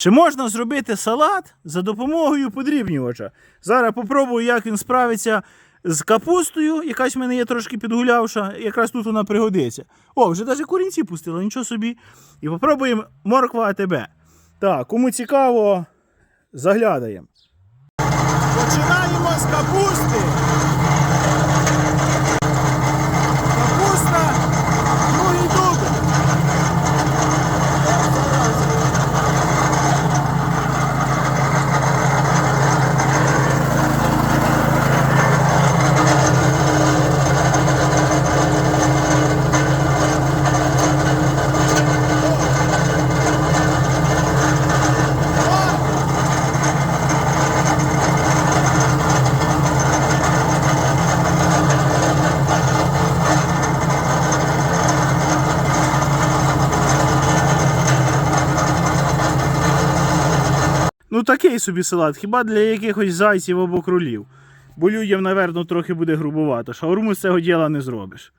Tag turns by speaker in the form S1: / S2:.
S1: Чи можна зробити салат за допомогою подрібнювача? Зараз попробую, як він справиться з капустою. Якась в мене є трошки підгулявша, якраз тут вона пригодиться. О, вже навіть корінці пустила, нічого собі. І попробуємо морква АТБ. Так, кому цікаво, заглядаємо. Починаємо з капусти. Ну такий собі салат, хіба для якихось зайців або кролів. Бо людям, напевно, трохи буде грубувато. Шаурму з цього діла не зробиш.